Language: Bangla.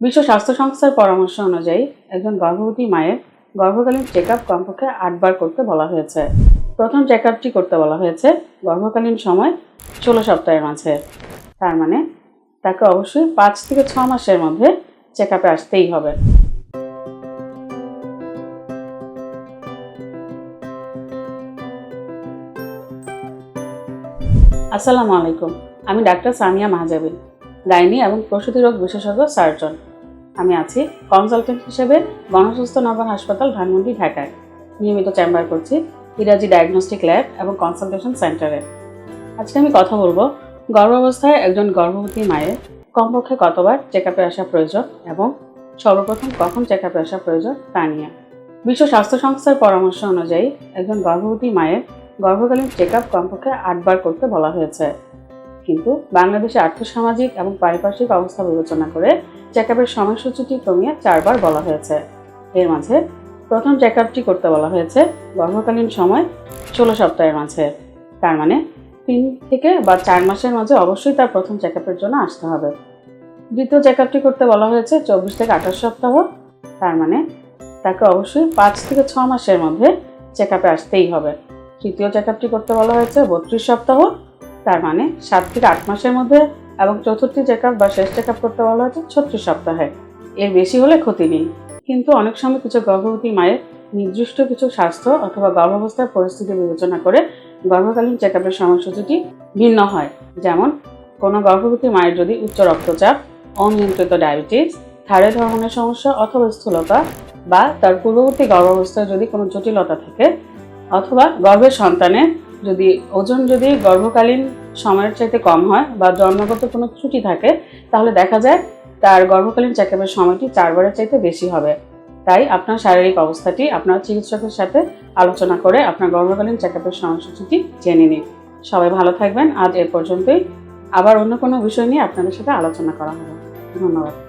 বিশ্ব স্বাস্থ্য সংস্থার পরামর্শ অনুযায়ী একজন গর্ভবতী মায়ের গর্ভকালীন চেক আপ কমপক্ষে আটবার করতে বলা হয়েছে। প্রথম চেক আপটি করতে বলা হয়েছে গর্ভকালীন সময় ষোলো সপ্তাহের মাঝে। তার মানে তাকে অবশ্যই পাঁচ থেকে ছ মাসের মধ্যে চেক আপে আসতেই হবে। আসসালামু আলাইকুম। আমি ডাক্তার সামিয়া মাহাজাবিন, গাইনি এবং প্রসূতি রোগ বিশেষজ্ঞ সার্জন। আমি আছি কনসালটেন্ট হিসেবে গণস্বাস্থ্য নগর হাসপাতাল, ধানমন্ডি, ঢাকায়। নিয়মিত চেম্বার করছি ইরাজি ডায়াগনস্টিক ল্যাব এবং কনসালটেশন সেন্টারে আজকে আমি কথা বলব গর্ভাবস্থায় একজন গর্ভবতী মায়ের কমপক্ষে কতবার চেক আপে আসা প্রয়োজন এবং সর্বপ্রথম কখন চেক আপে আসা প্রয়োজন তা নিয়ে। বিশ্ব স্বাস্থ্য সংস্থার পরামর্শ অনুযায়ী একজন গর্ভবতী মায়ের গর্ভকালীন চেক আপ কমপক্ষে আটবার করতে বলা হয়েছে। কিন্তু বাংলাদেশে আর্থসামাজিক এবং পারিপার্শ্বিক অবস্থা বিবেচনা করে চেক আপের সময়সূচিটি কমিয়ে চারবার বলা হয়েছে। এর মাঝে প্রথম চেক আপটি করতে বলা হয়েছে গর্ভকালীন সময় ষোলো সপ্তাহের মাঝে। তার মানে তিন থেকে বা চার মাসের মাঝে অবশ্যই তার প্রথম চেক আপের জন্য আসতে হবে। দ্বিতীয় চেক আপটি করতে বলা হয়েছে চব্বিশ থেকে আঠাশ সপ্তাহ। তার মানে তাকে অবশ্যই পাঁচ থেকে ছ মাসের মধ্যে চেক আপে আসতেই হবে। তৃতীয় চেক আপটি করতে বলা হয়েছে বত্রিশ সপ্তাহ। তার মানে সাত থেকে আট মাসের মধ্যে এবং চতুর্থী চেক বা শেষ চেক করতে বলা হয়েছে ছত্রিশ সপ্তাহে। এর বেশি হলে ক্ষতি নেই। কিন্তু অনেক সময় কিছু গর্ভবতী মায়ের নির্দিষ্ট কিছু স্বাস্থ্য অথবা গর্ভাবস্থার পরিস্থিতি বিবেচনা করে গর্ভকালীন চেক আপের সময়সূচিটি ভিন্ন হয়। যেমন, কোনো গর্ভবতী মায়ের যদি উচ্চ রক্তচাপ, অনিয়ন্ত্রিত ডায়াবেটিস থাইরয়েড হরমোনের সমস্যা অথবা স্থূলতা বা তার পূর্ববর্তী গর্ভাবস্থায় যদি কোনো জটিলতা থাকে অথবা গর্ভের সন্তানের যদি ওজন যদি গর্ভকালীন সময়ের চাইতে কম হয় বা জন্মগত কোনো ত্রুটি থাকে, তাহলে দেখা যায় তার গর্ভকালীন চেক আপের সময়টি চারবারের চাইতে বেশি হবে। তাই আপনার শারীরিক অবস্থাটি, আপনার চিকিৎসকের সাথে আলোচনা করে আপনার গর্ভকালীন চেক আপের সময়সূচিটি জেনে নিন। সবাই ভালো থাকবেন। আজ এ পর্যন্তই। আবার অন্য কোনো বিষয় নিয়ে আপনাদের সাথে আলোচনা করা হবে। ধন্যবাদ।